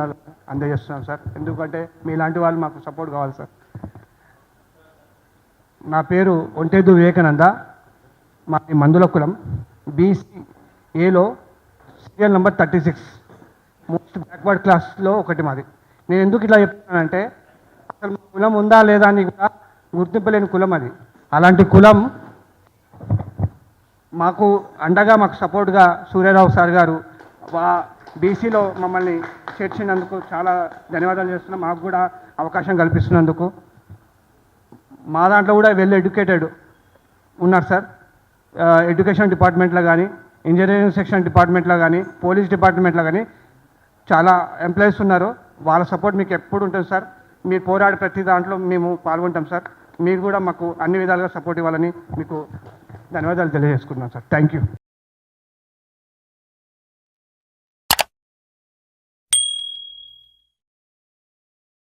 అందజేస్తున్నాం సార్. ఎందుకంటే మీలాంటి వాళ్ళు మాకు సపోర్ట్ కావాలి సార్. నా పేరు ఒంటేదు వివేకానంద. మా మందుల కులం బీసీ ఏలో serial number thirty six most backward క్లాస్లో ఒకటి మాది. నేను ఎందుకు ఇట్లా చెప్తున్నానంటే అసలు మా కులం ఉందా లేదా అని కూడా గుర్తింపలేని కులం అది. అలాంటి కులం మాకు అండగా మాకు సపోర్ట్గా సూర్యారావు సార్ గారు బీసీలో మమ్మల్ని చేర్చినందుకు చాలా ధన్యవాదాలు చేస్తున్నాం. మాకు కూడా అవకాశం కల్పిస్తున్నందుకు. మా దాంట్లో కూడా వెల్ ఎడ్యుకేటెడ్ ఉన్నారు సార్. ఎడ్యుకేషన్ డిపార్ట్మెంట్లో కానీ ఇంజనీరింగ్ సెక్షన్ డిపార్ట్మెంట్లో కానీ పోలీస్ డిపార్ట్మెంట్లో కానీ చాలా ఎంప్లాయీస్ ఉన్నారు. వాళ్ళ సపోర్ట్ మీకు ఎప్పుడు ఉంటుంది సార్? మీరు పోరాడే ప్రతి దాంట్లో మేము పాల్గొంటాం సార్. మీరు కూడా మాకు అన్ని విధాలుగా సపోర్ట్ ఇవ్వాలని మీకు ధన్యవాదాలు తెలియజేసుకుంటున్నాం సార్. Thank you.